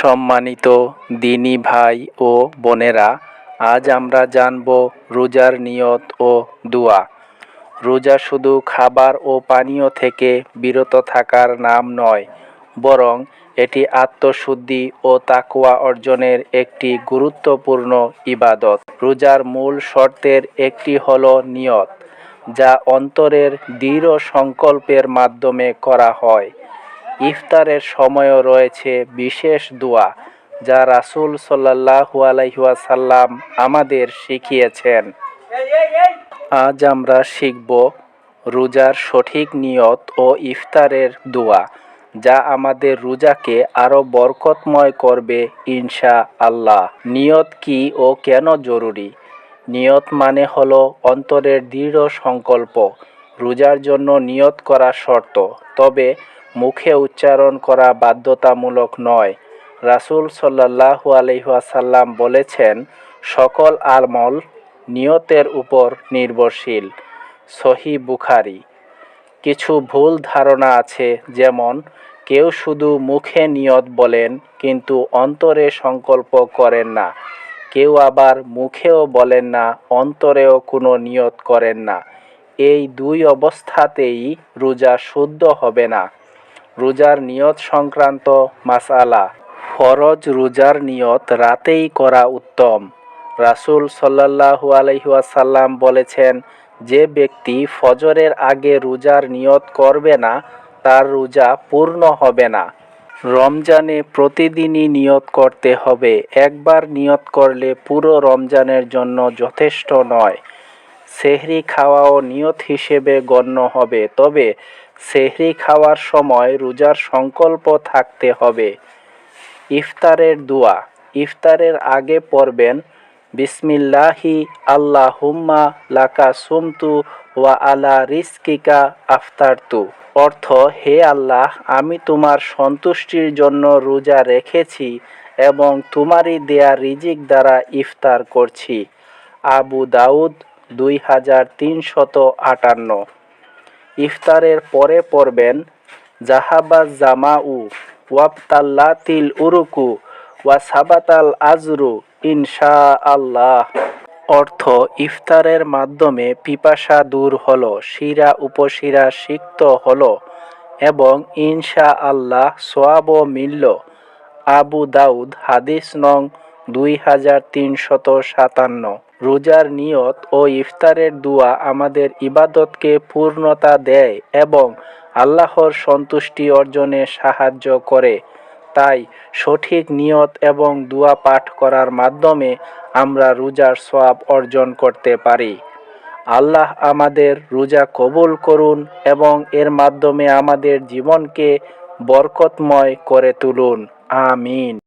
সম্মানিত দিনী ভাই ও বোনেরা, আজ আমরা জানব রোজার নিয়ত ও দোয়া। রোজা শুধু খাবার ও পানীয় থেকে বিরত থাকার নাম নয়, বরং এটি আত্মশুদ্ধি ও তাকুয়া অর্জনের একটি গুরুত্বপূর্ণ ইবাদত। রোজার মূল শর্তের একটি হল নিয়ত, যা অন্তরের দৃঢ় সংকল্পের মাধ্যমে করা হয়। ইফতারের সময়ও রয়েছে বিশেষ দোয়া, যা রাসূল সাল্লাল্লাহু আলাইহি ওয়াসাল্লাম আমাদের শিখিয়েছেন। আজ আমরা শিখব রোজার সঠিক নিয়ত ও ইফতারের দোয়া, যা আমাদের রোজাকে আরও বরকতময় করবে ইনশা আল্লাহ নিয়ত কি ও কেন জরুরি? নিয়ত মানে হলো অন্তরের দৃঢ় সংকল্প রোজার জন্য নিয়ত করা শর্ত। তবে মুখে উচ্চারণ করা বাধ্যতামূলক নয়। রাসূল সাল্লাল্লাহু আলাইহি ওয়াসাল্লাম বলেছেন, সকল আলমল নিয়তের উপর নির্ভরশীল। সহি বুখারি। কিছু ভুল ধারণা আছে, যেমন, কেউ শুধু মুখে নিয়ত বলেন, কিন্তু অন্তরে সংকল্প করেন না। কেউ আবার মুখেও বলেন না, অন্তরেও কোনো নিয়ত করেন না। এই দুই অবস্থাতেই রোজা শুদ্ধ হবে না। রোজার নিয়ত সংক্রান্ত মাসালা। ফরজ রোজার নিয়ত রাতেই করা উত্তম। রাসূল সাল্লাল্লাহু আলাইহি ওয়াসাল্লাম বলেছেন, যে ব্যক্তি ফজরের আগে রোজার নিয়ত করবে না, তার রোজা পূর্ণ হবে না। রমজানে প্রতিদিনই নিয়ত করতে হবে। একবার নিয়ত করলে পুরো রমজানের জন্য যথেষ্ট নয়। সেহরি খাওয়াও নিয়ত হিসেবে গণ্য হবে, তবে সেহরি খাওয়ার সময় রোজার সংকল্প থাকতে হবে। ইফতারের দোয়া। ইফতারের আগে পড়বেন, বিসমিল্লাহি আল্লাহ হুম্মা লাকা সুমতু ওয়া আলা রিস্কিকা আফতারতু। অর্থ, হে আল্লাহ, আমি তোমার সন্তুষ্টির জন্য রোজা রেখেছি এবং তোমারই দেয়া রিজিক দ্বারা ইফতার করছি। আবু দাউদ দুই হাজার তিনশত আটান্ন। ইফতারের পরে পড়বেন জাহাবাজ জামাউ, ওয়াবতাল্লাতিল উরুকু, ওয়া সাবাতাল আজরু ইনশা আল্লাহ অর্থ, ইফতারের মাধ্যমে পিপাসা দূর হলো, শিরা উপশিরা সিক্ত হলো এবং ইনশা আল্লাহ সোয়াবও মিলল। আবু দাউদ, হাদিস নং দুই হাজার তিনশত সাতান্ন। রোজার নিয়ত ও ইফতারের দোয়া আমাদের ইবাদতকে পূর্ণতা দেয় এবং আল্লাহর সন্তুষ্টি অর্জনে সাহায্য করে। তাই সঠিক নিয়ত এবং দোয়া পাঠ করার মাধ্যমে আমরা রোজার সওয়াব অর্জন করতে পারি। আল্লাহ আমাদের রোজা কবুল করুন এবং এর মাধ্যমে আমাদের জীবনকে বরকতময় করে তুলুন। আমিন।